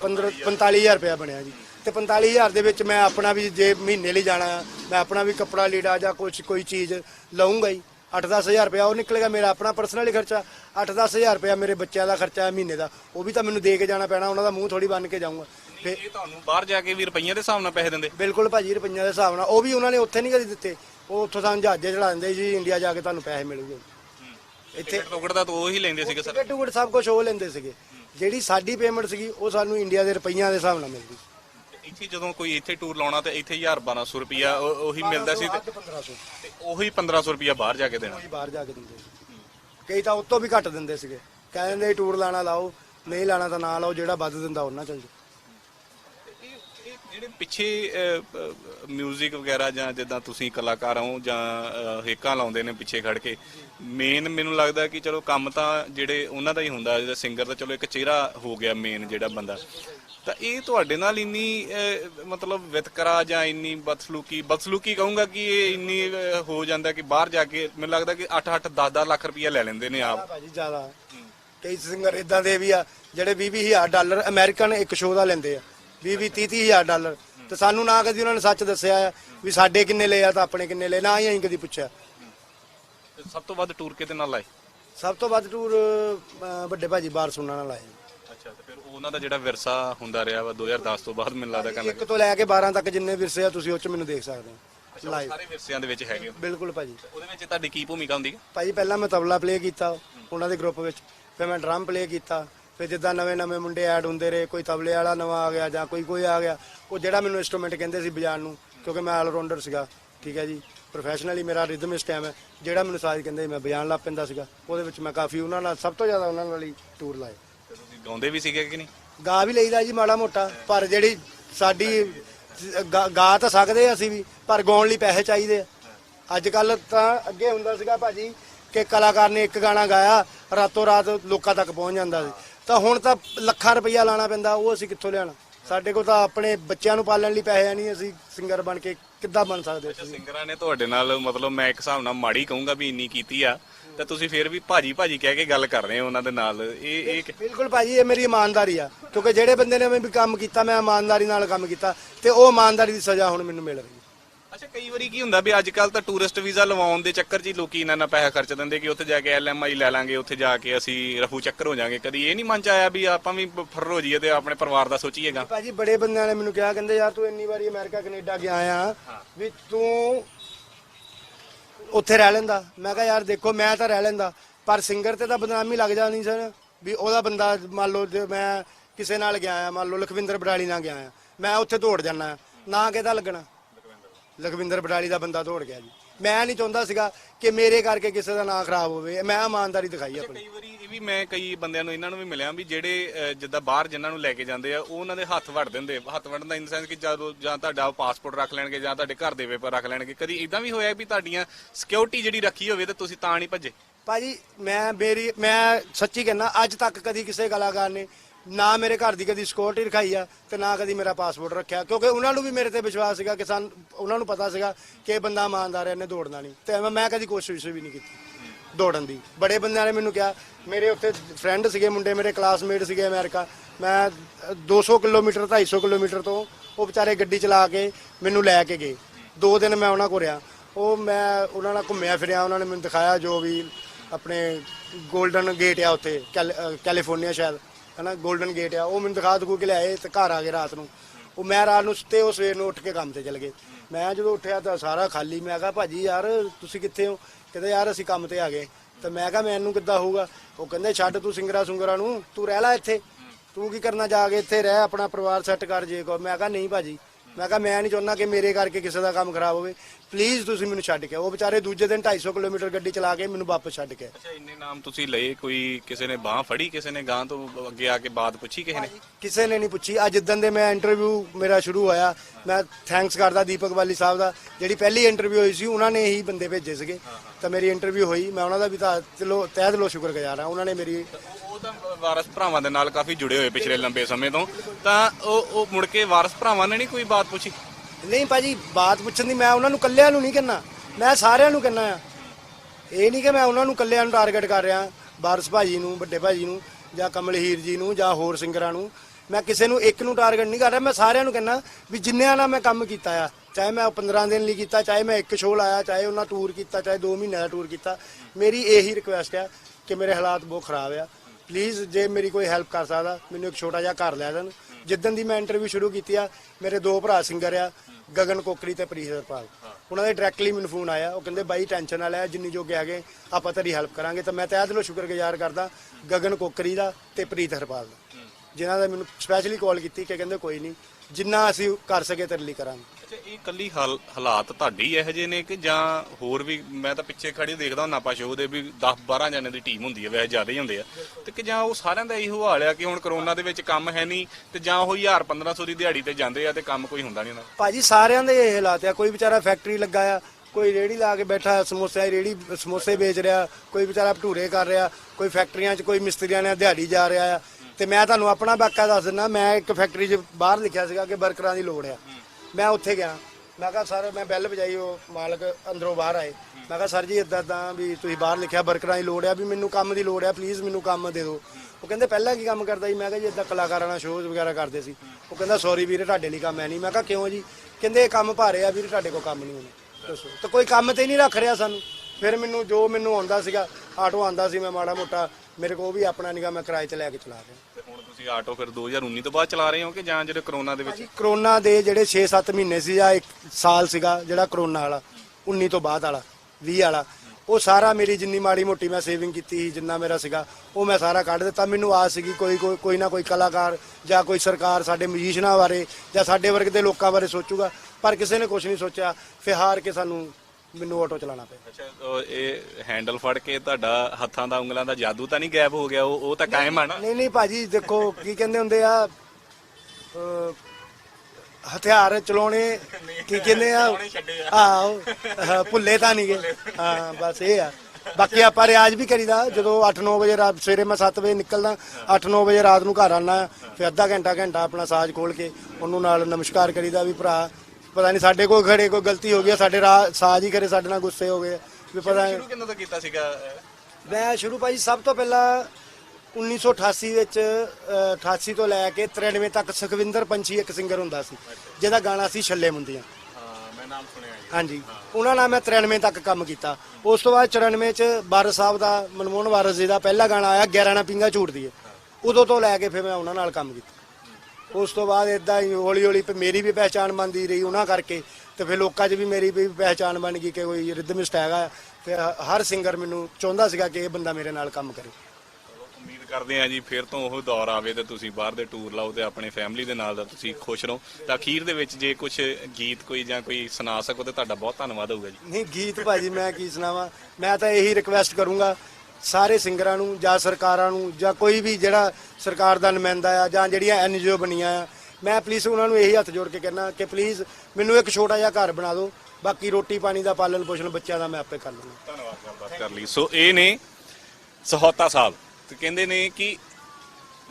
S1: 15 45000 ਰੁਪਇਆ ਬਣਿਆ ਜੀ। ਤੇ 45000 ਦੇ ਵਿੱਚ ਮੈਂ ਆਪਣਾ ਵੀ ਜੇ ਮਹੀਨੇ ਲਈ ਜਾਣਾ ਆ, ਮੈਂ ਆਪਣਾ ਵੀ ਕੱਪੜਾ ਲੀੜਾ ਜਾਂ ਕੁਝ ਕੋਈ ਚੀਜ਼ ਲਵਾਂਗਾ ਹੀ 8-10000 ਰੁਪਇਆ ਉਹ ਨਿਕਲੇਗਾ ਮੇਰਾ ਆਪਣਾ ਪਰਸਨਲੀ ਖਰਚਾ 8-10000 ਰੁਪਇਆ ਮੇਰੇ ਬੱਚਿਆਂ ਦਾ ਖਰਚਾ ਹੈ ਮਹੀਨੇ ਦਾ। ਉਹ ਵੀ ਤਾਂ ਮੈਨੂੰ ਦੇ ਕੇ ਜਾਣਾ ਪੈਣਾ ਉਹਨਾਂ ਦਾ ਮੂੰਹ ਥੋੜੀ ਬੰਨ ਕੇ ਜਾਊਂਗਾ। ਫਿਰ
S2: ਇਹ ਤੁਹਾਨੂੰ ਬਾਹਰ ਜਾ ਕੇ ਵੀ ਰੁਪਈਆਂ ਦੇ ਹਿਸਾਬ ਨਾਲ ਪੈਸੇ ਦਿੰਦੇ?
S1: ਬਿਲਕੁਲ ਭਾਜੀ ਰੁਪਈਆਂ ਦੇ ਹਿਸਾਬ ਨਾਲ। ਉਹ ਵੀ ਉਹਨਾਂ ਨੇ ਉੱਥੇ ਨਹੀਂ ਕਦੀ ਦਿੱਤੇ। ਉਹ ਉੱਥੋਂ ਸਾਨੂੰ ਜਹਾਜ਼ੇ ਚੜਾ ਦਿੰਦੇ ਜੀ ਇੰਡੀਆ ਜਾ ਕੇ ਤੁਹਾਨੂੰ ਪੈਸੇ ਮਿਲੂਗੇ। ਇੱਥੇ
S2: ਟਿਕਟ ਤਾਂ ਉਹ ਹੀ ਲੈਂਦੇ ਸੀਗੇ ਸਰ।
S1: ਟੁਕਟ ਸਭ ਕੁਝ ਉਹ ਲੈਂਦੇ ਸੀਗੇ। ਜਿਹੜੀ ਸਾਡੀ ਪੇਮੈਂਟ ਸੀਗੀ ਉਹ ਸਾਨੂੰ ਇੰਡੀਆ ਦੇ ਰੁਪਈਆਂ ਦੇ ਹਿਸਾਬ ਨਾਲ ਮਿਲਦੀ
S2: ਇੱਥੇ ਜਦੋਂ ਕੋਈ ਇੱਥੇ ਟੂਰ ਲਾਉਣਾ ਤੇ ਇੱਥੇ 1000 1200 ਰੁਪਿਆ ਉਹੀ ਮਿਲਦਾ ਸੀ ਤੇ
S1: 1500
S2: ਤੇ ਉਹੀ 1500 ਰੁਪਿਆ ਬਾਹਰ ਜਾ ਕੇ ਦੇਣਾ।
S1: ਕੋਈ ਬਾਹਰ ਜਾ ਕੇ ਦਿੰਦੇ ਸੀ। ਕਈ ਤਾਂ ਉਤੋਂ ਵੀ ਘੱਟ ਦਿੰਦੇ ਸੀਗੇ। ਕਹਿੰਦੇ ਟੂਰ ਲਾਣਾ ਲਾਓ ਨਹੀਂ ਲਾਣਾ ਤਾਂ ਨਾ ਲਾਓ ਜਿਹੜਾ ਵੱਧ ਦਿੰਦਾ ਉਹਨਾਂ ਚੱਲ ਜਾਓ।
S2: ਇਹ ਇਹ ਜਿਹੜੇ ਪਿੱਛੇ 뮤직 ਵਗੈਰਾ ਜਾਂ ਜਿੱਦਾਂ ਤੁਸੀਂ ਕਲਾਕਾਰ ਹੋ ਜਾਂ ਹੇਕਾਂ ਲਾਉਂਦੇ ਨੇ ਪਿੱਛੇ ਖੜ ਕੇ ਮੇਨ ਮੈਨੂੰ ਲੱਗਦਾ ਕਿ ਚਲੋ ਕੰਮ ਤਾਂ ਜਿਹੜੇ ਉਹਨਾਂ ਦਾ ਹੀ ਹੁੰਦਾ ਜਿਹੜਾ ਸਿੰਗਰ ਦਾ ਚਲੋ ਇੱਕ ਚਿਹਰਾ ਹੋ ਗਿਆ ਮੇਨ ਜਿਹੜਾ ਬੰਦਾ। ਤਾਂ ਇਹ ਤੁਹਾਡੇ ਨਾਲ ਇੰਨੀ ਮਤਲਬ ਵਿਤਕਰਾ ਜਾਂ ਇੰਨੀ ਬਦਸਲੂਕੀ ਬਦਸਲੂਕੀ ਕਹੂੰਗਾ ਕਿ ਇਹ ਇੰਨੀ ਹੋ ਜਾਂਦਾ ਕਿ ਬਾਹਰ ਜਾ ਕੇ ਮੈਨੂੰ ਲੱਗਦਾ ਕਿ 8-8 10-10 ਲੱਖ ਰੁਪਇਆ ਲੈ ਲੈਂਦੇ ਨੇ ਆਪ।
S1: ਭਾਜੀ ਜ਼ਿਆਦਾ। ਕਈ ਸਿੰਗਰ ਇਦਾਂ ਦੇ ਵੀ ਆ ਜਿਹੜੇ 20 ਹਜ਼ਾਰ ਡਾਲਰ ਅਮਰੀਕਨ ਇੱਕ ਸ਼ੋਅ ਦਾ ਲੈਂਦੇ ਆ। 20 30 ਹਜ਼ਾਰ ਡਾਲਰ। ਤੇ ਸਾਨੂੰ ਨਾ ਕਦੀ ਉਹਨਾਂ ਨੇ ਸੱਚ ਦੱਸਿਆ ਵੀ ਸਾਡੇ ਕਿੰਨੇ ਲਏ ਆ ਤਾਂ ਆਪਣੇ ਕਿੰਨੇ ਲਏ ਨਾ ਹੀ ਅਸੀਂ ਕਦੀ ਪੁੱਛਿਆ।
S2: ਸਭ ਤੋਂ ਵੱਧ ਟੂਰ ਕਿਤੇ ਨਾਲ ਲਾਏ?
S1: ਸਭ ਤੋਂ ਵੱਧ ਟੂਰ ਵੱਡੇ ਭਾਜੀ ਬਾਰ ਸੁਣਨ ਨਾਲ ਆਏ
S2: ਅੱਛਾ ਤੇ ਫਿਰ ਉਹਨਾਂ ਦਾ ਜਿਹੜਾ ਵਿਰਸਾ ਹੁੰਦਾ ਰਿਹਾ ਵਾ 2010 ਤੋਂ ਬਾਅਦ ਮੈਨੂੰ ਲੱਗਦਾ ਕਰਨ
S1: ਇੱਕ ਤੋਂ ਲੈ ਕੇ 12 ਤੱਕ ਜਿੰਨੇ ਵਿਰਸੇ ਆ ਤੁਸੀਂ ਉਹ ਚ ਮੈਨੂੰ ਦੇਖ ਸਕਦੇ ਹੋ ਲਾਈਵ
S2: ਸਾਰੇ ਵਿਰਸਿਆਂ ਦੇ ਵਿੱਚ ਹੈਗੇ ਹੋ।
S1: ਬਿਲਕੁਲ ਭਾਜੀ।
S2: ਉਹਦੇ ਵਿੱਚ ਤੁਹਾਡੀ ਕੀ ਭੂਮਿਕਾ ਹੁੰਦੀ ਹੈ?
S1: ਭਾਜੀ ਪਹਿਲਾਂ ਮੈਂ ਤਬਲਾ ਪਲੇ ਕੀਤਾ ਉਹਨਾਂ ਦੇ ਗਰੁੱਪ ਵਿੱਚ ਫਿਰ ਮੈਂ ਡਰਮ ਪਲੇ ਕੀਤਾ ਫਿਰ ਜਿੱਦਾਂ ਨਵੇਂ ਨਵੇਂ ਮੁੰਡੇ ਐਡ ਹੁੰਦੇ ਰਹੇ ਕੋਈ ਤਬਲੇ ਵਾਲਾ ਨਵਾਂ ਆ ਗਿਆ ਜਾਂ ਕੋਈ ਕੋਈ ਆ ਗਿਆ ਉਹ ਜਿਹੜਾ ਮੈਨੂੰ ਇਨਸਟਰੂਮੈਂਟ ਕਹਿੰਦੇ ਸੀ ਵਜਾਉਣ ਨੂੰ ਕਿਉਂਕਿ ਮੈਂ ਆਲਰਾਊਂਡਰ ਸੀਗਾ ਠੀਕ ਹੈ ਜੀ ਪ੍ਰੋਫੈਸ਼ਨਲੀ ਮੇਰਾ ਰਿਦਮਿਸਟ ਟਾਈਮ ਹੈ ਜਿਹੜਾ ਮੈਨੂੰ ਸਾਜ਼ ਕਹਿੰਦੇ ਸੀ, ਮੈਂ ਵਜਾਉਣ ਲੱਗ ਪੈਂਦਾ ਸੀਗਾ ਉਹਦੇ ਵਿੱਚ ਮੈਂ ਕਾਫੀ ਉਹਨਾਂ ਨਾਲ ਸਭ ਤੋਂ ਜ਼ਿਆਦਾ ਉਹਨਾਂ ਨਾਲ ਹੀ ਟੂਰ ਲਾਏ
S2: ਗਾਉਂਦੇ ਵੀ ਸੀਗੇ ਕਿ ਨਹੀਂ?
S1: ਗਾ ਵੀ ਲਈਦਾ ਜੀ ਮਾੜਾ ਮੋਟਾ, ਪਰ ਜਿਹੜੀ ਸਾਡੀ, ਗਾ- ਗਾ ਤਾਂ ਸਕਦੇ ਆ ਅਸੀਂ ਵੀ, ਪਰ ਗਾਉਣ ਲਈ ਪੈਸੇ ਚਾਹੀਦੇ ਆ। ਅੱਜ ਕੱਲ ਤਾਂ ਅੱਗੇ ਹੁੰਦਾ ਸੀਗਾ ਭਾਜੀ ਕਿ ਕਲਾਕਾਰ ਨੇ ਇੱਕ ਗਾਣਾ ਗਾਇਆ, ਰਾਤੋਂ ਰਾਤ ਲੋਕਾਂ ਤੱਕ ਪਹੁੰਚ ਜਾਂਦਾ ਸੀ। ਤਾਂ ਹੁਣ ਤਾਂ ਲੱਖਾਂ ਰੁਪਈਆ ਲਾਣਾ ਪੈਂਦਾ, ਉਹ ਅਸੀਂ ਕਿੱਥੋਂ ਲਿਆਣਾ ਸਾਡੇ ਕੋਲ ਤਾਂ ਆਪਣੇ ਬੱਚਿਆਂ ਨੂੰ ਪਾਲਣ ਲਈ ਪੈਸੇ ਨਹੀਂ ਅਸੀਂ ਸਿੰਗਰ ਬਣ ਕੇ ਕਿੱਦਾਂ ਬਣ ਸਕਦੇ
S2: ਅੱਛਾ
S1: ਅਸੀਂ
S2: ਸਿੰਗਰਾਂ ਨੇ ਤੁਹਾਡੇ ਨਾਲ ਮਤਲਬ ਮੈਂ ਇੱਕ ਹਿਸਾਬ ਨਾਲ ਮਾੜੀ ਕਹੂੰਗਾ ਵੀ ਇੰਨੀ ਕੀਤੀ ਆ ਤਾਂ ਤੁਸੀਂ ਫਿਰ ਵੀ ਭਾਜੀ ਭਾਜੀ ਕਹਿ ਕੇ ਗੱਲ ਕਰ ਰਹੇ ਹੋ ਉਹਨਾਂ ਦੇ ਨਾਲ। ਇਹ ਇਹ ਕਿ-
S1: ਬਿਲਕੁਲ ਭਾਜੀ ਇਹ ਮੇਰੀ ਇਮਾਨਦਾਰੀ ਆ ਕਿਉਂਕਿ ਜਿਹੜੇ ਬੰਦੇ ਨੇ ਮੈਂ ਵੀ ਕੰਮ ਕੀਤਾ ਮੈਂ ਇਮਾਨਦਾਰੀ ਨਾਲ ਕੰਮ ਕੀਤਾ ਤੇ ਉਹ ਇਮਾਨਦਾਰੀ ਦੀ ਸਜ਼ਾ ਹੁਣ ਮੈਨੂੰ ਮਿਲ ਰਹੀ ਹੈ।
S2: ਅੱਛਾ ਕਈ ਵਾਰੀ ਕੀ ਹੁੰਦਾ ਵੀ ਅੱਜ ਕੱਲ ਤਾਂ ਟੂਰਿਸਟ ਵੀਜ਼ਾ ਲਵਾਉਣ ਦੇ ਚੱਕਰ 'ਚ ਹੀ ਲੋਕੀ ਇੰਨਾ ਨਾ ਪੈਸਾ ਖਰਚ ਦਿੰਦੇ ਕਿ ਉੱਥੇ ਜਾ ਕੇ ਐਲਐਮਆਈ ਲੈ ਲਾਂਗੇ ਉੱਥੇ ਜਾ ਕੇ ਅਸੀਂ ਰਫੂ ਚੱਕਰ ਹੋ ਜਾਾਂਗੇ। ਕਦੀ ਇਹ ਨਹੀਂ ਮਨ ਚ ਆਇਆ ਵੀ ਆਪਾਂ ਵੀ ਫਰਰ ਹੋ ਜਾਈਏ ਤੇ ਆਪਣੇ ਪਰਿਵਾਰ ਦਾ ਸੋਚੀਏਗਾ?
S1: ਭਾਜੀ ਬੜੇ ਬੰਦਿਆਂ ਨੇ ਮੈਨੂੰ ਕਿਹਾ ਕਹਿੰਦੇ ਯਾਰ ਤੂੰ ਇੰਨੀ ਵਾਰੀ ਅਮਰੀਕਾ ਕੈਨੇਡਾ ਗਿਆ ਆ ਵੀ ਤੂੰ ਉੱਥੇ ਰਹਿ ਲੈਂਦਾ। ਮੈਂ ਕਿਹਾ ਯਾਰ ਦੇਖੋ ਮੈਂ ਤਾਂ ਰਹਿ ਲੈਂਦਾ। ਪਰ ਸਿੰਗਰ ਤੇ ਤਾਂ ਬਦਨਾਮੀ ਲੱਗ ਜਾਣੀ ਸਰ ਵੀ ਉਹਦਾ ਬੰਦਾ ਮੰਨ ਲਓ ਜੇ ਮੈਂ ਕਿਸੇ ਨਾਲ ਗਿਆ ਆ ਮੰਨ ਲਓ ਲਖਵਿੰਦਰ ਬਡਾਲੀ ਨਾਲ ਗਿਆ ਆ ਮੈਂ ਉੱਥੇ ਦੌੜ ਜਾਣਾ ਨਾ ਕਿਹਦਾ ਲੱਗਣਾ। ਲਖਵਿੰਦਰ ਬਡਾਲੀ ਦਾ ਬੰਦਾ ਦੌੜ ਗਿਆ ਜੀ। ਮੈਂ ਨਹੀਂ ਚਾਹੁੰਦਾ ਸੀਗਾ ਕਿ ਮੇਰੇ ਕਰਕੇ ਕਿਸੇ ਦਾ ਨਾਂ ਖਰਾਬ ਹੋਵੇ। ਮੈਂ ਇਮਾਨਦਾਰੀ ਦਿਖਾਈ ਆਪਣੀ।
S2: ਕਈ ਵਾਰੀ ਇਹ ਵੀ ਮੈਂ ਕਈ ਬੰਦਿਆਂ ਨੂੰ ਇਹਨਾਂ ਨੂੰ ਵੀ ਮਿਲਿਆ ਵੀ ਜਿਹੜੇ ਅਹ, ਜਿੱਦਾਂ ਬਾਹਰ ਜਿਨ੍ਹਾਂ ਨੂੰ ਲੈ ਕੇ ਜਾਂਦੇ ਆ ਉਹ ਉਹਨਾਂ ਦੇ ਹੱਥ ਵੜ ਦਿੰਦੇ। ਹੱਥ ਵੜਨ ਦਾ ਇਨ ਸੈਂਸ ਕਿ ਜਦੋਂ ਜਾਂ ਤੁਹਾਡਾ ਪਾਸਪੋਰਟ ਰੱਖ ਲੈਣਗੇ ਜਾਂ ਤੁਹਾਡੇ ਘਰ ਦੇ ਪੇਪਰ ਰੱਖ ਲੈਣਗੇ। ਕਦੀ ਇਦਾਂ ਵੀ ਹੋਇਆ ਵੀ ਤੁਹਾਡੀਆਂ ਸਿਕਿਉਰਿਟੀ ਜਿਹੜੀ ਰੱਖੀ ਹੋਵੇ ਤੇ ਤੁਸੀਂ ਤਾਂ ਨਹੀਂ ਭੱਜੇ?
S1: ਭਾਜੀ ਮੈਂ ਮੇਰੀ ਮੈਂ ਸੱਚੀ ਕਹਿੰਦਾ ਅੱਜ ਤੱਕ ਕਦੀ ਕਿਸੇ ਕਲਾਕਾਰ ਨੇ ਨਾ ਮੇਰੇ ਘਰ ਦੀ ਕਦੀ ਸਿਕਿਉਰਿਟੀ ਰਖਾਈ ਆ ਤੇ ਨਾ ਕਦੀ ਮੇਰਾ ਪਾਸਪੋਰਟ ਰੱਖਿਆ। ਕਿਉਂਕਿ ਉਹਨਾਂ ਨੂੰ ਵੀ ਮੇਰੇ ਤੇ ਵਿਸ਼ਵਾਸ ਸੀਗਾ ਕਿ ਸਾਨੂੰ ਉਹਨਾਂ ਨੂੰ ਪਤਾ ਸੀਗਾ ਕਿ ਇਹ ਬੰਦਾ ਇਮਾਨਦਾਰ ਹੈ ਇਹਨੇ ਦੌੜਨਾ ਨਹੀਂ। ਤੇ ਮੈਂ- ਮੈਂ ਕਦੀ ਕੋਸ਼ਿਸ਼ ਵੀ ਨਹੀਂ ਕੀਤੀ ਦੌੜਨ ਦੀ। ਬੜੇ ਬੰਦਿਆਂ ਨੇ ਮੈਨੂੰ ਕਿਹਾ ਮੇਰੇ ਉੱਥੇ ਫਰੈਂਡ ਸੀਗੇ ਮੁੰਡੇ ਮੇਰੇ ਕਲਾਸਮੇਟ ਸੀਗੇ ਅਮਰੀਕਾ। ਮੈਂ ਅ, 200 ਕਿਲੋਮੀਟਰ 250 ਕਿਲੋਮੀਟਰ ਤੋਂ ਉਹ ਵਿਚਾਰੇ ਗੱਡੀ ਚਲਾ ਕੇ ਮੈਨੂੰ ਲੈ ਕੇ ਗਏ। ਦੋ ਦਿਨ ਮੈਂ ਉਹਨਾਂ ਕੋਲ ਰਿਹਾ। ਉਹ ਮੈਂ ਉਹਨਾਂ ਨਾਲ ਘੁੰਮਿਆ ਫਿਰਿਆ ਉਹਨਾਂ ਨੇ ਮੈਨੂੰ ਦਿਖਾਇਆ ਜੋ ਵੀ ਆਪਣੇ 골ਡਨ ਗੇਟ ਆ ਉੱਥੇ ਕੈਲ- ਕੈਲੀਫੋਰਨੀਆ ਸ਼ਾਇਦ। ਹਨਾ 골ਡਨ ਗੇਟ ਆ, ਉਹ ਮੈਨੂੰ ਦਿਖਾ ਦਕੂ ਕੇ ਲਿਆਏ ਤੇ ਘਰ ਆ ਗਏ ਰਾਤ ਨੂੰ। ਉਹ ਮੈਂ ਰਾਤ ਨੂੰ ਸੁੱਤੇ, ਉਹ ਸਵੇਰ ਨੂੰ ਉੱਠ ਕੇ ਕੰਮ ਤੇ ਚਲੇ ਗਏ। ਮੈਂ ਜਦੋਂ ਉੱਠਿਆ ਤਾਂ ਸਾਰਾ ਖਾਲੀ, ਮੈਂ ਕਿਹਾ, ਭਾਜੀ ਯਾਰ, ਤੁਸੀਂ ਕਿੱਥੇ ਹੋ? ਕਹਿੰਦੇ, ਯਾਰ, ਅਸੀਂ ਕੰਮ ਤੇ ਆ ਗਏ। ਤੇ ਮੈਂ ਕਿਹਾ, ਮੈਨੂੰ ਕਿੱਦਾਂ ਹੋਊਗਾ? ਉਹ ਕਹਿੰਦੇ, ਛੱਡ ਤੂੰ ਸਿੰਗਰਾ ਸੁੰਗਰਾ ਨੂੰ, ਤੂੰ ਰਹਿ ਲੈ ਇੱਥੇ। ਤੂੰ ਕੀ ਕਰਨਾ, ਜਾ ਕੇ ਇੱਥੇ ਰਹਿ, ਆਪਣਾ ਪਰਿਵਾਰ ਸੈੱਟ ਕਰ ਜੇ ਕੋ। ਮੈਂ ਕਿਹਾ, ਨਹੀਂ ਭਾਜੀ। ਮੈਂ ਕਿਹਾ ਮੈਂ ਨਹੀਂ ਚਾਹੁੰਦਾ ਕਿ ਮੇਰੇ ਕਰਕੇ ਕਿਸੇ ਦਾ ਕੰਮ ਖਰਾਬ ਹੋਵੇ। ਪਲੀਜ਼ ਤੁਸੀਂ ਮੈਨੂੰ ਛੱਡ ਕੇ ਆਓ। ਉਹ ਵਿਚਾਰੇ ਦੂਜੇ ਦਿਨ 250 ਕਿਲੋਮੀਟਰ ਗੱਡੀ ਚਲਾ ਕੇ ਮੈਨੂੰ ਵਾਪਸ ਛੱਡ ਕੇ ਆਏ।
S2: ਅੱਛਾ ਇੰਨੇ ਨਾਮ ਤੁਸੀਂ ਲਏ ਕੋਈ ਕਿਸੇ ਨੇ ਬਾਹ ਫੜੀ ਕਿਸੇ ਨੇ ਗਾਂ ਤੋਂ ਅੱਗੇ ਆ ਕੇ ਬਾਤ ਪੁੱਛੀ ਕਿਸੇ ਨੇ?
S1: ਕਿਸੇ ਨੇ ਨਹੀਂ ਪੁੱਛੀ। ਅੱਜ ਜਿੱਦਣ ਦੇ ਮੈਂ ਇੰਟਰਵਿਊ ਮੇਰਾ ਸ਼ੁਰੂ ਹੋਇਆ। ਮੈਂ ਥੈਂਕਸ ਕਰਦਾ ਦੀਪਕ ਵਾਲੀ ਸਾਹਿਬ ਦਾ। ਜਿਹੜੀ ਪਹਿਲੀ ਇੰਟਰਵਿਊ ਹੋਈ ਸੀ ਉਹਨਾਂ ਨੇ ਹੀ ਬੰਦੇ ਭੇਜੇ ਸੀਗੇ। ਤਾਂ ਮੇਰੀ ਇੰਟਰਵਿਊ ਹੋਈ। ਮੈਂ ਉਹਨਾਂ ਦਾ ਵੀ ਤਾਂ ਦਿਲੋਂ ਤਹਿ ਦਿਲੋਂ ਸ਼ੁਕਰਗੁਜ਼ਾਰ ਹਾਂ। ਉਹਨਾਂ ਨੇ ਮੇਰੀ
S2: ਤਾਂ ਵਾਰਸ ਭਰਾਵਾਂ ਦੇ ਨਾਲ ਕਾਫੀ ਜੁੜੇ ਹੋਏ ਪਿਛਲੇ ਲੰਬੇ ਸਮੇਂ ਤੋਂ। ਤਾਂ ਉਹ ਉਹ ਮੁੜ ਕੇ ਵਾਰਸ ਭਰਾਵਾਂ ਨੇ ਨਹੀਂ ਕੋਈ ਬਾਤ ਪੁੱਛੀ?
S1: ਨਹੀਂ ਭਾਜੀ, ਬਾਤ ਪੁੱਛਣ ਦੀ ਮੈਂ ਉਹਨਾਂ ਨੂੰ ਕੱਲਿਆਂ ਨੂੰ ਨਹੀਂ ਕਹਿਣਾ। ਮੈਂ ਸਾਰਿਆਂ ਨੂੰ ਕਹਿਣਾ ਆ। ਇਹ ਨਹੀਂ ਕਿ ਮੈਂ ਉਹਨਾਂ ਨੂੰ ਕੱਲਿਆਂ ਨੂੰ ਟਾਰਗੇਟ ਕਰ ਰਿਹਾ ਬਾਰਸ ਭਾਜੀ ਨੂੰ, ਵੱਡੇ ਭਾਜੀ ਨੂੰ, ਜਾਂ ਕਮਲ ਹੀਰ ਜੀ ਨੂੰ, ਜਾਂ ਹੋਰ ਸਿੰਗਰਾਂ ਨੂੰ। ਮੈਂ ਕਿਸੇ ਨੂੰ ਇੱਕ ਨੂੰ ਟਾਰਗੇਟ ਨਹੀਂ ਕਰ ਰਿਹਾ, ਮੈਂ ਸਾਰਿਆਂ ਨੂੰ ਕਹਿਣਾ ਵੀ ਜਿੰਨਿਆਂ ਨਾਲ ਮੈਂ ਕੰਮ ਕੀਤਾ ਆ, ਚਾਹੇ ਮੈਂ 15 ਦਿਨ ਲਈ ਕੀਤਾ, ਚਾਹੇ ਮੈਂ ਇੱਕ ਸ਼ੋਅ ਲਾਇਆ, ਚਾਹੇ ਉਹਨਾਂ ਟੂਰ ਕੀਤਾ, ਚਾਹੇ 2 ਮਹੀਨਿਆਂ ਦਾ ਟੂਰ ਕੀਤਾ, ਮੇਰੀ ਇਹੀ ਰਿਕੁਐਸਟ ਆ ਕਿ ਮੇਰੇ ਹਾਲਾਤ ਬਹੁਤ ਖਰਾਬ ਆ। ਪਲੀਜ਼ ਜੇ ਮੇਰੀ ਕੋਈ ਹੈਲਪ ਕਰ ਸਕਦਾ, ਮੈਨੂੰ ਇੱਕ ਛੋਟਾ ਜਿਹਾ ਘਰ ਲੈ ਦੇਣ। ਜਿੱਦਣ ਦੀ ਮੈਂ ਇੰਟਰਵਿਊ ਸ਼ੁਰੂ ਕੀਤੀ ਆ, ਮੇਰੇ ਦੋ ਭਰਾ ਸਿੰਗਰ ਆ, ਗਗਨ ਕੋਕਰੀ ਤੇ ਪ੍ਰੀਤ ਹਰਪਾਲ। ਉਹਨਾਂ ਦੇ ਡਾਇਰੈਕਟਲੀ ਮੈਨੂੰ ਫੋਨ ਆਇਆ। ਉਹ ਕਹਿੰਦੇ, ਬਾਈ ਟੈਨਸ਼ਨ ਨਾ ਲੈ, ਜਿੰਨੀ ਜੋਗੇ ਹੈਗੇ, ਆਪਾਂ ਤੇਰੀ ਹੈਲਪ ਕਰਾਂਗੇ। ਤਾਂ ਮੈਂ ਤਹਿ ਦਿਲੋਂ ਸ਼ੁਕਰਗੁਜ਼ਾਰ ਕਰਦਾ, ਗਗਨ ਕੋਕਰੀ ਦਾ ਤੇ ਪ੍ਰੀਤ ਹਰਪਾਲ ਦਾ। ਜਿਨ੍ਹਾਂ ਨੇ ਮੈਨੂੰ ਸਪੈਸ਼ਲੀ ਕਾਲ ਕੀਤੀ ਕਿ ਕਹਿੰਦੇ, ਕੋਈ ਨਹੀਂ ਜਿੰਨਾ ਅਸੀਂ ਕਰ ਸਕੇ ਤੇਰੇ ਲਈ ਕਰਾਂਗੇ।
S2: ਅੱਛਾ ਇਹ ਕੱਲੀ ਹਾਲਾਤ ਤੁਹਾਡੇ ਇਹੋ ਜਿਹੇ ਨੇ ਕਿ ਜਾਂ ਹੋਰ ਵੀ ਮੈਂ ਤਾਂ ਪਿੱਛੇ ਖੜੀ ਦੇਖਦਾ ਹੁੰਦਾ ਆਪਾਂ ਸ਼ੋਅ ਦੇ ਵੀ 10 12 ਜਣੇ ਦੀ ਟੀਮ ਹੁੰਦੀ ਹੈ, ਵੈਸੇ ਜ਼ਿਆਦਾ ਹੀ ਹੁੰਦੇ ਆ। ਤੇ ਕਿ ਜਾਂ ਉਹ ਸਾਰਿਆਂ ਦਾ ਇਹੋ ਹਾਲ ਆ ਕਿ ਹੁਣ ਕਰੋਨਾ ਦੇ ਵਿੱਚ ਕੰਮ ਹੈ ਨਹੀਂ ਤੇ ਜਾਂ ਉਹ 1000 1500 ਦੀ ਦਿਹਾੜੀ ਤੇ ਜਾਂਦੇ ਆ ਤੇ ਕੰਮ ਕੋਈ ਹੁੰਦਾ ਨਹੀਂ ਉਹਨਾਂ ਦਾ।
S1: ਭਾਜੀ, ਸਾਰਿਆਂ ਦੇ ਇਹ ਹਾਲਾਤ ਆ। ਕੋਈ ਵਿਚਾਰਾ ਫੈਕਟਰੀ ਲੱਗਾ ਆ, ਕੋਈ ਰੇੜੀ ਲਾ ਕੇ ਬੈਠਾ, ਸਮੋਸੇ ਦੀ ਰੇੜੀ ਸਮੋਸੇ ਵੇਚ ਰਿਹਾ, ਕੋਈ ਵਿਚਾਰਾ ਭਟੂਰੇ ਕਰ ਰਿਹਾ, ਕੋਈ ਫੈਕਟਰੀਆਂ 'ਚ ਕੋਈ ਮਿਸਤਰੀਆਂ ਨੇ ਦਿਹਾੜੀ ਜਾ ਰਿਹਾ ਆ। ਤੇ ਮੈਂ ਤੁਹਾਨੂੰ ਆਪਣਾ ਵਾਕਿਆ ਦੱਸ ਦਿੰਦਾ, ਮੈਂ ਇੱਕ ਫੈਕਟਰੀ 'ਚ ਬਾਹਰ ਲਿਖਿਆ ਸੀਗਾ ਕਿ ਵਰਕਰਾਂ ਦੀ ਲੋੜ ਆ। ਮੈਂ ਉੱਥੇ ਗਿਆ। ਮੈਂ ਕਿਹਾ, ਸਰ, ਮੈਂ ਬੈਲ ਵਜਾਈ, ਉਹ ਮਾਲਕ ਅੰਦਰੋਂ ਬਾਹਰ ਆਏ। ਮੈਂ ਕਿਹਾ, ਸਰ ਜੀ ਇਦਾਂ ਤਾਂ ਵੀ ਤੁਸੀਂ ਬਾਹਰ ਲਿਖਿਆ, ਵਰਕਰਾਂ ਦੀ ਲੋੜ ਆ, ਵੀ ਮੈਨੂੰ ਕੰਮ ਦੀ ਲੋੜ ਆ ਪਲੀਜ਼ ਮੈਨੂੰ ਕੰਮ ਦੇ ਦਿਓ। ਉਹ ਕਹਿੰਦੇ, ਪਹਿਲਾਂ ਕੀ ਕੰਮ ਕਰਦਾ ਜੀ ਮੈਂ ਕਿਹਾ ਜੀ ਇਦਾਂ ਕਲਾਕਾਰਾਂ ਨਾਲ ਸ਼ੋਅ ਵਗੈਰਾ ਕਰਦੇ ਸੀ। ਉਹ ਕਹਿੰਦਾ ਸੌਰੀ ਵੀਰੇ, ਤੁਹਾਡੇ ਲਈ ਕੰਮ ਹੈ ਨਹੀਂ। ਮੈਂ ਕਿਹਾ, ਕਿਉਂ ਜੀ? ਕਹਿੰਦੇ, ਇਹ ਕੰਮ ਭਾਰੇ ਆ ਵੀਰੇ, ਤੁਹਾਡੇ ਕੋਲ ਕੰਮ ਨਹੀਂ ਹੋਣਾ। ਦੱਸੋ। ਤਾਂ ਕੋਈ ਕੰਮ ਤੇ ਨਹੀਂ ਰੱਖ ਰਿਹਾ ਸਾਨੂੰ। ਫਿਰ ਮੈਨੂੰ, ਜੋ ਮੈਨੂੰ ਆਉਂਦਾ ਸੀਗਾ, ਆਟੋ ਆਉਂਦਾ ਸੀ, ਮੈਂ ਮਾੜਾ ਮੋਟਾ, ਮੇਰੇ ਕੋਲ ਉਹ ਵੀ ਆਪਣਾ ਨਿਗਾ, ਮੈਂ ਕਿਰਾਏ ਤੇ ਲੈ ਕੇ ਚਲਾ ਰਿਹਾ
S2: ਤੁਸੀਂ ਆਟੋ ਫਿਰ 2019 ਤੋਂ ਬਾਅਦ ਚਲਾ ਰਹੇ ਹੋ ਕਿ ਜਾਂ ਜਿਹੜੇ ਕਰੋਨਾ ਦੇ ਵਿੱਚ?
S1: ਕਰੋਨਾ ਦੇ ਜਿਹੜੇ 6-7 ਮਹੀਨੇ ਸੀ, ਜਾਂ ਇੱਕ ਸਾਲ ਸੀਗਾ ਜਿਹੜਾ ਕਰੋਨਾ ਵਾਲਾ 19 ਤੋਂ ਬਾਅਦ ਵਾਲਾ 20 ਵਾਲਾ, ਉਹ ਸਾਰਾ ਮੇਰੀ ਜਿੰਨੀ ਮਾੜੀ ਮੋਟੀ ਮੈਂ ਸੇਵਿੰਗ ਕੀਤੀ ਸੀ, ਜਿੰਨਾ ਮੇਰਾ ਸੀਗਾ, ਉਹ ਮੈਂ ਸਾਰਾ ਕੱਢ ਦਿੱਤਾ। ਮੈਨੂੰ ਆਸ ਸੀਗੀ ਕੋਈ ਕੋਈ ਕੋਈ ਨਾ ਕੋਈ ਕਲਾਕਾਰ ਜਾਂ ਕੋਈ ਸਰਕਾਰ ਸਾਡੇ ਮਜੀਸ਼ਨਾਂ ਬਾਰੇ ਜਾਂ ਸਾਡੇ ਵਰਗ ਦੇ ਲੋਕਾਂ ਬਾਰੇ ਸੋਚੂਗਾ, ਪਰ ਕਿਸੇ ਨੇ ਕੁਝ ਨਹੀਂ ਸੋਚਿਆ। ਫਿਰ ਹਾਰ ਕੇ ਸਾਨੂੰ ਮੈਨੂੰ ਆਟੋ ਚਲਾਉਣਾ ਪਿਆ।
S2: ਅੱਛਾ ਉਹ ਇਹ ਹੈਂਡਲ ਫੜ ਕੇ ਤੁਹਾਡਾ ਹੱਥਾਂ ਦਾ ਉਂਗਲਾਂ ਦਾ ਜਾਦੂ ਤਾਂ ਨਹੀਂ ਗਾਇਬ ਹੋ ਗਿਆ? ਉਹ ਉਹ ਤਾਂ ਕਾਇਮ ਆ ਨਾ?
S1: ਨਹੀਂ ਨਹੀਂ ਭਾਜੀ ਦੇਖੋ ਕੀ ਕਹਿੰਦੇ ਹੁੰਦੇ ਆ ਅਹ, ਹਥਿਆਰ ਚਲਾਉਣੇ ਕੀ ਕਹਿੰਦੇ ਆ ਆਹੋ ਹਾਂ, ਭੁੱਲੇ ਤਾਂ ਨਹੀਂ ਗਏ। ਹਾਂ ਬਸ ਇਹ ਆ। ਬਾਕੀ ਆਪਾਂ ਰਿਆਜ਼ ਵੀ ਕਰੀਦਾ ਜਦੋਂ 8-9 ਵਜੇ ਰਾਤ ਸਵੇਰੇ ਮੈਂ 7 ਵਜੇ ਨਿਕਲਦਾ 8-9 ਵਜੇ ਰਾਤ ਨੂੰ ਘਰ ਆਣਾ ਫਿਰ ਅੱਧਾ ਘੰਟਾ ਘੰਟਾ ਆਪਣਾ ਸਾਜ਼ ਖੋਲ ਕੇ ਉਹਨੂੰ ਨਾਲ ਨਮਸਕਾਰ ਕਰੀਦਾ ਵੀ ਭਰਾ ਪਤਾ ਨਹੀਂ ਸਾਡੇ ਕੋਲ ਖੜੇ ਕੋਈ ਗਲਤੀ ਹੋ ਗਈ ਆ, ਸਾਡੇ ਰਾ- ਸਾਜ਼ ਹੀ ਕਰੇ ਸਾਡੇ ਨਾਲ ਗੁੱਸੇ ਹੋ ਗਏ ਵੀ ਪਤਾ ਨਹੀਂ
S2: ਸ਼ੁਰੂ ਕਿੰਨਾ ਤੋਂ ਕੀਤਾ ਸੀਗਾ
S1: ਮੈਂ ਸ਼ੁਰੂ ਭਾਜੀ ਸਭ ਤੋਂ ਪਹਿਲਾਂ 1988 ਵਿੱਚ ਅ, 88 ਤੋਂ ਲੈ ਕੇ 93 ਤੱਕ ਸੁਖਵਿੰਦਰ ਪੰਛੀ ਇੱਕ ਸਿੰਗਰ ਹੁੰਦਾ ਸੀ ਜਿਹਦਾ ਗਾਣਾ ਸੀ ਛੱਲੇ ਮੁੰਦੀਆਂ।
S2: ਹਾਂ ਮੈਂ ਨਾਮ ਸੁਣਿਆ ਜੀ।
S1: ਹਾਂਜੀ। ਉਹਨਾਂ ਨਾਲ ਮੈਂ 93 ਤੱਕ ਕੰਮ ਕੀਤਾ। ਉਸ ਤੋਂ ਬਾਅਦ 94 ਚ ਬਾਰਸ ਸਾਹਿਬ ਦਾ ਮਨਮੋਹਨ ਵਾਰਸ ਜੀ ਦਾ ਪਹਿਲਾ ਗਾਣਾ ਆਇਆ 11 ਨਾ ਪਿੰਗਾ ਝੂਟਦੀ ਏ। ਉਦੋਂ ਤੋਂ ਲੈ ਕੇ ਫਿਰ ਮੈਂ ਉਹਨਾਂ ਨਾਲ ਕੰਮ ਕੀਤਾ। ਉਸ ਤੋਂ ਬਾਅਦ ਇਦਾਂ ਹੀ ਹੌਲੀ ਹੌਲੀ ਮੇਰੀ ਵੀ ਪਹਿਚਾਣ ਬਣਦੀ ਰਹੀ ਉਹਨਾਂ ਕਰਕੇ ਤੇ ਫਿਰ ਲੋਕਾਂ 'ਚ ਵੀ ਮੇਰੀ ਵੀ ਪਹਿਚਾਣ ਬਣ ਗਈ ਕਿ ਕੋਈ ਰਿਦਮਿਸਟ ਹੈਗਾ। ਫਿਰ ਹਰ ਸਿੰਗਰ ਮੈਨੂੰ ਚਾਹੁੰਦਾ ਸੀਗਾ ਕਿ ਇਹ ਬੰਦਾ ਮੇਰੇ ਨਾਲ ਕੰਮ ਕਰੇ।
S2: ਉਮੀਦ ਕਰਦੇ ਆ ਜੀ ਫਿਰ ਤੋਂ ਉਹ ਦੌਰ ਆਵੇ ਤੇ ਤੁਸੀਂ ਬਾਹਰ ਦੇ ਟੂਰ ਲਾਓ ਤੇ ਆਪਣੇ ਫੈਮਿਲੀ ਦੇ ਨਾਲ ਦਾ ਤੁਸੀਂ ਖੁਸ਼ ਰਹੋ। ਤਾਂ ਅਖੀਰ ਦੇ ਵਿੱਚ ਜੇ ਕੁਝ ਗੀਤ ਕੋਈ ਜਾਂ ਕੋਈ ਸੁਣਾ ਸਕੋ ਤੇ ਤੁਹਾਡਾ ਬਹੁਤ ਧੰਨਵਾਦ ਹੋਊਗਾ ਜੀ।
S1: ਨਹੀਂ ਗੀਤ ਭਾਜੀ ਮੈਂ ਕੀ ਸੁਣਾਵਾਂ? ਮੈਂ ਤਾਂ ਇਹੀ ਰਿਕਵੈਸਟ ਕਰੂੰਗਾ ਸਾਰੇ ਸਿੰਗਰਾਂ ਨੂੰ ਜਾਂ ਸਰਕਾਰਾਂ ਨੂੰ ਜਾਂ ਕੋਈ ਵੀ ਜਿਹੜਾ ਸਰਕਾਰ ਦਾ ਨੁਮਾਇੰਦਾ ਆ ਜਾਂ ਜਿਹੜੀਆਂ ਐਨਜੀਓ ਬਣੀਆਂ ਆ, ਮੈਂ ਪਲੀਜ਼ ਉਹਨਾਂ ਨੂੰ ਇਹੀ ਹੱਥ ਜੋੜ ਕੇ ਕਹਿਣਾ ਕਿ ਪਲੀਜ਼ ਮੈਨੂੰ ਇੱਕ ਛੋਟਾ ਜਿਹਾ ਘਰ ਬਣਾ ਦਿਓ, ਬਾਕੀ ਰੋਟੀ ਪਾਣੀ ਦਾ ਪਾਲਣ ਪੋਸ਼ਣ ਬੱਚਿਆਂ ਦਾ ਮੈਂ ਆਪੇ ਕਰ ਲੂੰਗਾ।
S2: ਧੰਨਵਾਦ ਗੱਲਬਾਤ ਕਰ ਲਈ। ਸੋ ਇਹ ਨੇ ਸਹੌਤਾ ਸਾਹਿਬ, ਤੇ ਕਹਿੰਦੇ ਨੇ ਕਿ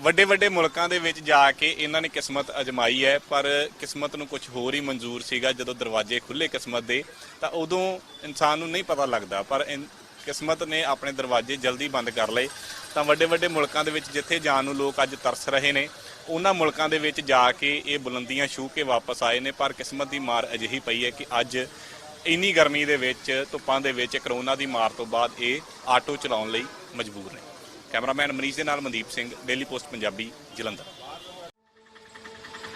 S2: ਵੱਡੇ ਵੱਡੇ ਮੁਲਕਾਂ ਦੇ ਵਿੱਚ ਜਾ ਕੇ ਇਹਨਾਂ ਨੇ ਕਿਸਮਤ ਅਜਮਾਈ ਹੈ, ਪਰ ਕਿਸਮਤ ਨੂੰ ਕੁਝ ਹੋਰ ਹੀ ਮਨਜ਼ੂਰ ਸੀਗਾ ਜਦੋਂ ਦਰਵਾਜ਼ੇ ਖੁੱਲੇ ਕਿਸਮਤ ਦੇ, ਤਾਂ ਉਦੋਂ ਇਨਸਾਨ ਨੂੰ ਨਹੀਂ ਪਤਾ ਲੱਗਦਾ, ਪਰ ਇਨ- ਕਿਸਮਤ ਨੇ ਆਪਣੇ ਦਰਵਾਜ਼ੇ ਜਲਦੀ ਬੰਦ ਕਰ ਲਏ। ਤਾਂ ਵੱਡੇ ਵੱਡੇ ਮੁਲਕਾਂ ਦੇ ਵਿੱਚ ਜਿੱਥੇ ਜਾਣ ਨੂੰ ਲੋਕ ਅੱਜ ਤਰਸ ਰਹੇ ਨੇ, ਉਹਨਾਂ ਮੁਲਕਾਂ ਦੇ ਵਿੱਚ ਜਾ ਕੇ ਇਹ ਬੁਲੰਦੀਆਂ ਛੂਹ ਕੇ ਵਾਪਸ ਆਏ ਨੇ। ਪਰ ਕਿਸਮਤ ਦੀ ਮਾਰ ਅਜਿਹੀ ਪਈ ਹੈ ਕਿ ਅੱਜ ਇੰਨੀ ਗਰਮੀ ਦੇ ਵਿੱਚ, ਧੁੱਪਾਂ ਦੇ ਵਿੱਚ, ਕਰੋਨਾ ਦੀ ਮਾਰ ਤੋਂ ਬਾਅਦ ਇਹ ਆਟੋ ਚਲਾਉਣ ਲਈ ਮਜਬੂਰ ਨੇ। ਕੈਮਰਾਮੈਨ ਮਨੀਸ਼ ਦੇ ਨਾਲ ਮਨਦੀਪ ਸਿੰਘ, ਡੇਲੀ ਪੋਸਟ ਪੰਜਾਬੀ, ਜਲੰਧਰ।